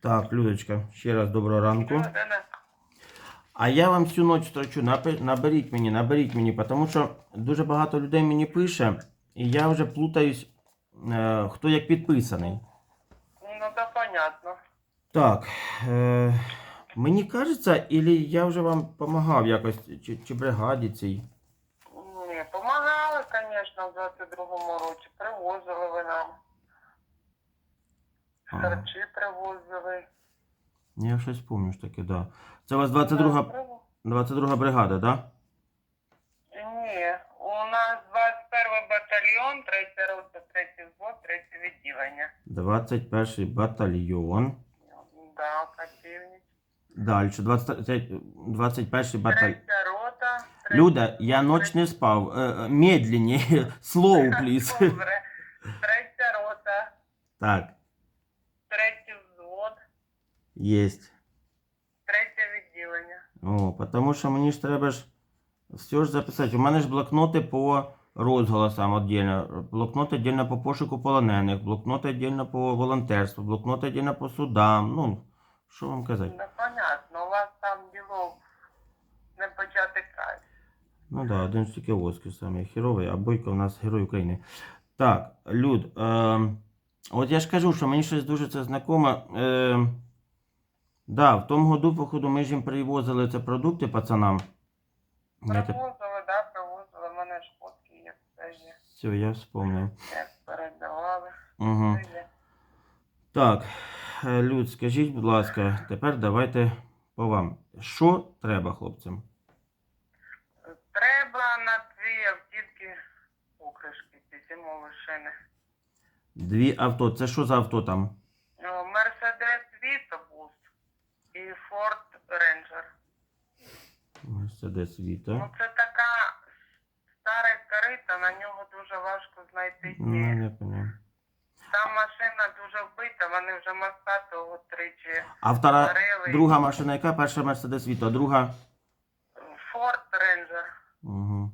Так, Людочка, ще раз доброго ранку. Да, да, да. А я вам всю ніч строчу, наберіть мені, наберіть мені, тому що дуже багато людей мені пише, і я вже плутаюсь, е, хто як підписаний. Ну, да, понятно. Так, е, мені кажеться, ілі я вже вам допомагав якось, чи, чи бригаді цій. Ні, помагали, звісно, в 22-му році. Привозили ви нам. Харчі привозили. Я щось пам'ятаю ж таки, да. Це у вас 22, Да, 22 бригада, да? Ні, у нас 21 батальйон, 3 рота, 3 взвод, 3 відділення. 21 батальйон. Да, Катівні. Далі, 20, 21 батальйон. Третя рота. третя- Люда, я ночь не спав. Е, е, Медленнее. Slow, please. Добре. Третя рота, Так, єсть. третє відділення. О, потому що мені ж треба ж все ж записати. У мене ж блокноти по розголосам отдельно, блокноти отдельно по пошуку полонених, блокноти отдельно по волонтерству, блокноти отдельно по судам. Ну, що вам казати? Ну, понятно, у вас там діло не почати край. Ну да, один ж тільки Оскар саме херовий, а Бойко у нас герой України. Так, Люд, е, от я ж кажу, що мені щось дуже це знакомо. Е, да, в тому году, походу, ми ж їм привозили це продукти пацанам. Я те- Привозили, да, привозили, в мене ж фотки є, все є. Все, я вспомнив. Як передавали. Угу. все є. Так, е, Люд, скажіть, будь ласка, тепер давайте по вам. Що треба хлопцям? Треба на дві автівки покришки, ці зимові шини. Дві авто. Це що за авто там? Ну, Мерседес Віто був і Форд Рейнджер. Мерседес Ну, це така стара карита, на нього дуже важко знайти. Ну, я поняв. Там машина дуже вбита, вони вже моста того тричі А втора, друга машина, яка перша Мерседес Віта, а друга. Форд Рейнджер. Угу.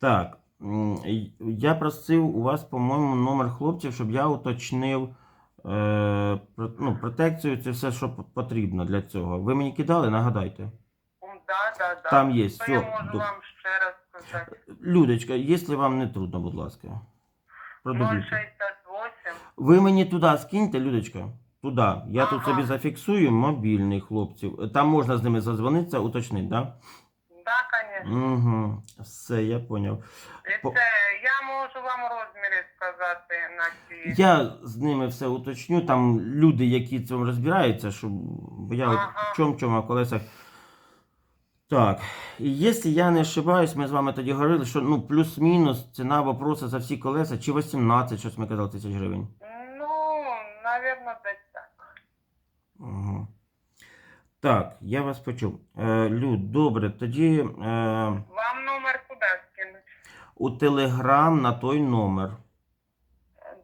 Так. Я просив у вас, по-моєму, номер хлопців, щоб я уточнив ну, протекцію, це все, що потрібно для цього. Ви мені кидали, нагадайте. Да, да, да. Там є, То я можу До- вам ще раз сказати. Людочка, якщо вам не трудно, будь ласка. Продублюйте. 068. Ви мені туди скиньте, Людочка. Туди. Я тут собі зафіксую мобільний хлопців. Там можна з ними зазвонитися, уточнити, так? Да? Да, звісно. Угу. Все, я поняв. Це можу вам розміри сказати на ці. Я з ними все уточню. Там люди, які в цьому розбираються, щоб бо я от Ага. в чому чому, а колесах. Так, і якщо я не ошибаюсь, ми з вами тоді говорили, що ну плюс-мінус ціна вопроса за всі колеса, чи 18, щось ми казали, тисяч гривень. Ну, навірно, десь так. Угу. Так, я вас почув. Е, Люд, добре, тоді е, Вам номер куди скинуть? У Телеграм на той номер.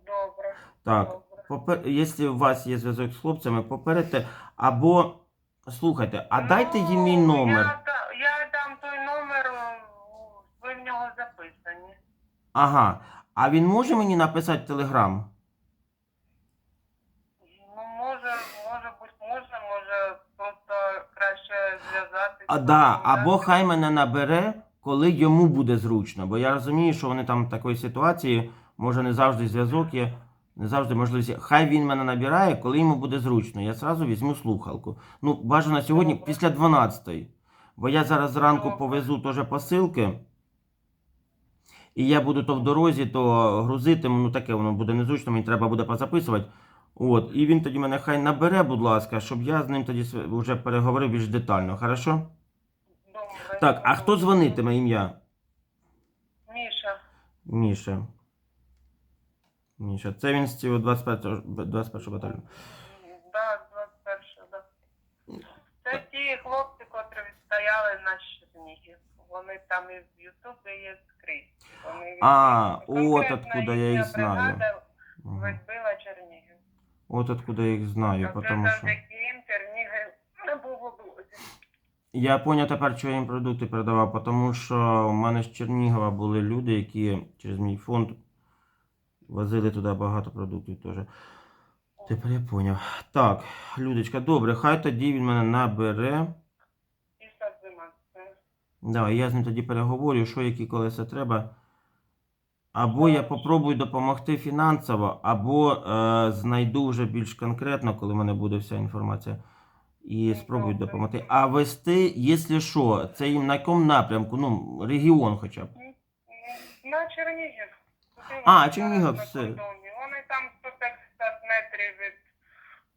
Добре. Так, Добре. попер... якщо у вас є зв'язок з хлопцями, попередьте. Або слухайте, а дайте їм мій Ну, номер. Я, я дам той номер, ви в нього записані. Ага. А він може мені написати Телеграм? Ну, може, може бути можна, може просто краще зв'язатися. А, да, або хай мене набере, коли йому буде зручно. Бо я розумію, що вони там в такій ситуації, може не завжди зв'язок є, не завжди можливість. Хай він мене набирає, коли йому буде зручно. Я зразу візьму слухалку. Ну, бажано сьогодні після 12-ї. Бо я зараз зранку повезу теж посилки. І я буду то в дорозі, то грузити, ну таке воно буде незручно, мені треба буде позаписувати. От, і він тоді мене хай набере, будь ласка, щоб я з ним тоді вже переговорив більш детально, хорошо? Так, а хто дзвонитиме ім'я? Міша. Міша. Міша. Це він з цього 21 21 батальйону. Да, 21, да. Це ті хлопці, котрі відстояли на Чернігів. Вони там і в Ютубі є скрізь. Вони А, от откуда я їх знаю. бригада Ага. Відбила Чернігів. От откуда я їх знаю, Тобто тому що. завдяки їм Чернігів не був в облозі. Я поняв тепер, що я їм продукти передавав, тому що у мене з Чернігова були люди, які через мій фонд возили туди багато продуктів теж. Тепер я поняв. Так, Людочка, добре, хай тоді він мене набере. Да, я з ним тоді переговорю, що які колеса треба. Або я попробую допомогти фінансово, або е, знайду вже більш конкретно, коли в мене буде вся інформація. І спробую Добре. допомогти. А вести, якщо що, це їм на якому напрямку, ну, регіон хоча б. На Чернігів. А, Чернігів, все. Вони там 150 метрів від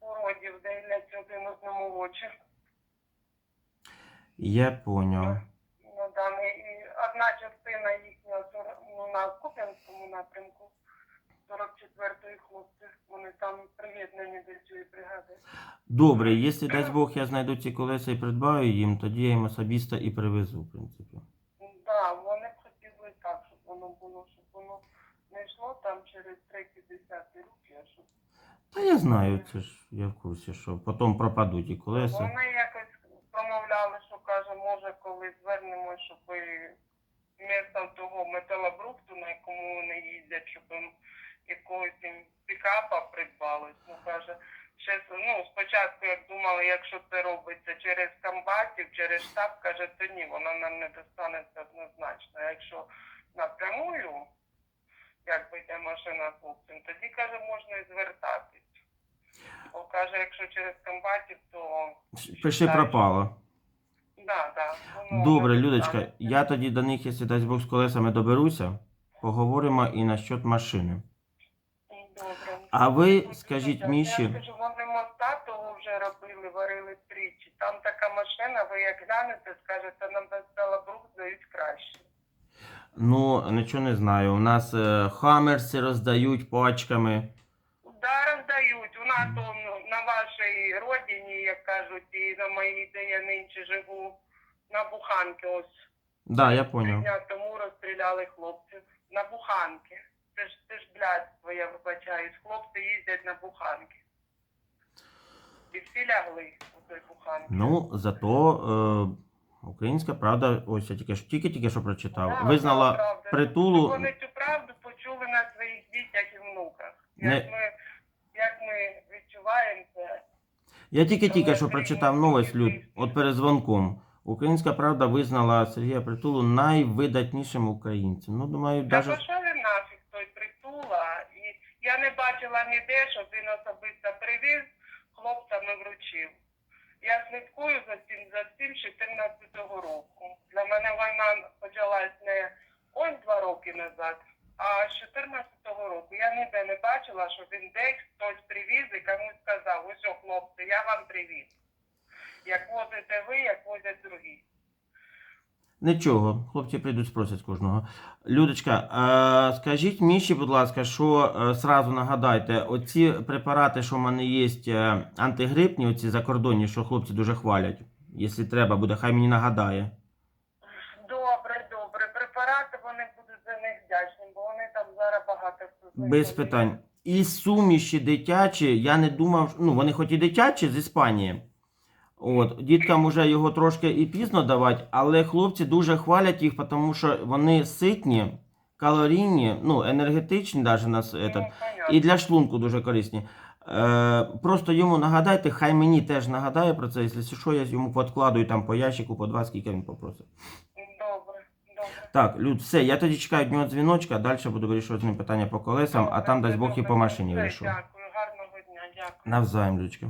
уродів дивляться один одному в очі. Я поняв. Ну, там, і, і одна частина їхня ну, на Куп'янському напрямку, 44-ї хлопці, вони там приєднані до цієї бригади. Добре, якщо дасть Бог, я знайду ці колеса і придбаю їм, тоді я їм особисто і привезу, в принципі. Так, да, вони б хотіли так, щоб воно було, щоб воно не йшло там через 3-50 руки, а щоб Та я знаю, це ж я в курсі, що потім пропадуть і колеса. Вони якось промовляли, що каже, може, коли звернемо, щоб місто того металобрухту, на якому вони їздять, щоб їм якогось їм пікапа придбали. Ну каже, ще ну спочатку як думали, якщо це робиться через комбатів, через штаб, каже, то ні, воно нам не достанеться однозначно. А якщо напрямую, як йде машина хлопцям, тоді каже, можна і звертатись. Бо каже, якщо через комбатів, то Пиши пропало. Да, да. воно Добре, не Людочка, достанеться. я тоді до них, якщо дасть Бог з колесами доберуся, поговоримо і насчет машини. А ви Ну, скажіть я Міші, скажу, вони моста того вже робили, варили тричі. Там така машина, ви як глянете, скажете, нам без Белобрук здають краще. ну нічого не знаю. У нас е, хамерси роздають пачками. Да, роздають. У нас он, на вашій родині, як кажуть, і на моїй, де я нинче живу, на Буханки ось. Да, я Три дня тому розстріляли хлопців на Буханки. Це ж, це ж блядство, я вибачаюсь. Хлопці їздять на Буханки. І всі лягли у той Буханки. Ну, зато е, українська правда, ось я тільки тільки тільки що прочитав. Да, Визнала правда. притулу. Щоб Вони цю правду почули на своїх дітях і внуках. Як, ми, як ми відчуваємо це. Я тільки тільки що прочитав новость, Люд, от перед дзвонком. Українська правда визнала Сергія Притулу найвидатнішим українцем. Ну, думаю, Та даже пішов він нафіг той притула. І я не бачила ніде, щоб він особисто привіз, хлопцям і вручив. Я слідкую за цим за цим 14-го року. Для мене війна почалась не ось два роки назад, а з 14-го року. Я ніде не бачила, що він десь хтось привіз і комусь сказав, ось хлопці, я вам привіз. Як возите ви, як возять другі. Нічого, хлопці прийдуть, спросять кожного. Людочка, е, скажіть Міші, будь ласка, що е, сразу нагадайте, оці препарати, що в мене є е, антигрипні, оці закордонні, що хлопці дуже хвалять. Якщо треба буде, хай мені нагадає. Добре, добре. Препарати вони будуть за них вдячні, бо вони там зараз багато хто Без питань. І суміші дитячі, я не думав, ну вони хоч і дитячі з Іспанії. От, діткам уже його трошки і пізно давати, але хлопці дуже хвалять їх, тому що вони ситні, калорійні, ну, енергетичні навіть нас, Ну, этот, і для шлунку дуже корисні. Е, просто йому нагадайте, хай мені теж нагадає про це, якщо що, я йому подкладую там по ящику, по два, скільки він попросить. Добре, добре. Так, Люд, все, я тоді чекаю днього дзвіночка, далі буду вирішувати з ним питання по колесам, а там дасть Бог і по машині вирішу. Дякую, гарного дня, дякую. Навзаєм, Людочка.